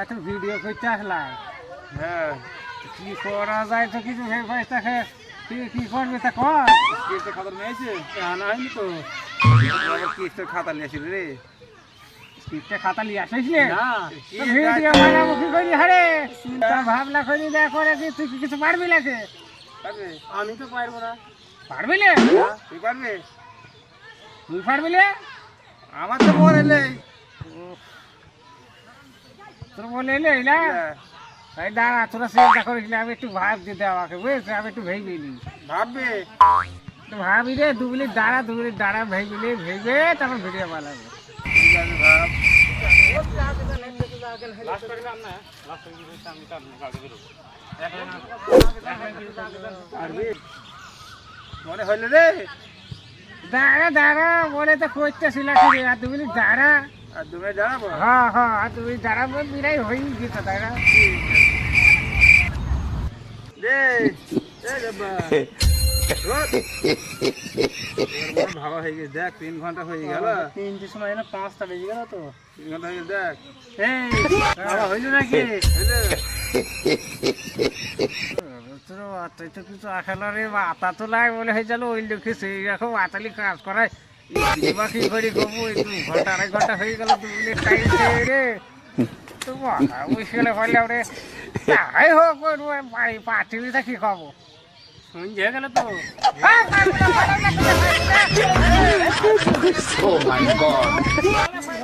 এত ভিডিও করতে আসলাম। হ্যাঁ। কি করা যায় তো কিছু ভেবে তুই কি করবি তা কর। কিস্তের খাতা নিয়েছে? আনা হয়নি তো। কিস্তের খাতা নিয়ে আসিল রে। স্ক্রিপ্টে খাতা নিয়ে আসিস নে না তো ভিডিও বানাবো কি করি হারে চিন্তা ভাবনা করি যা করে কি তুই কিছু পারবি নাকি? আমি তো পারব না। পারবি না? তুই পারবে? তুই পারবি না? আমার তো মনে নেই। তোর বলে এলে না? এই দাঁড়া তোরা চিন্তা করিস না আমি একটু ভাব দিতে আমাকে বুঝেছিস? আমি একটু ভেবে নিই। ভাববে? তো ভাবি রে দু মিনিট দাঁড়া দু মিনিট দাঁড়া ভেবে নিয়ে ভেবে তারপর ভিডিও বানাবো। ভাব। মনে হইল রে? দাঁড়া দাঁড়া বলে তো করতেছিল দাঁড়া। তুমি জানাব হ্যাঁ হ্যাঁ আর তুমি দাঁড়াবো বিরাই হয়ে গেছে দাঁড়া ভাবা হয়ে দেখ তিন ঘণ্টা হয়ে গেল। তিনটের সময় না পাঁচটা বেজে গেল তো। তিন ঘণ্টা হয়ে গেছে দেখ। হইল নাকি? কিছু আসাল রে মাথা তো লাই বলে হয়ে গেল ওই লোকে সেই রকম আতালি কাজ করায়। দিবা কি করে এই দু ঘণ্টা আড়াই ঘণ্টা হয়ে গেল দু মিনিট টাইম রে। তো মাথা মুশকিল হইলে রে তাই হোক ভাই পাঠিয়ে কি খাব সন্ধ্যে গেল তো। Oh my god.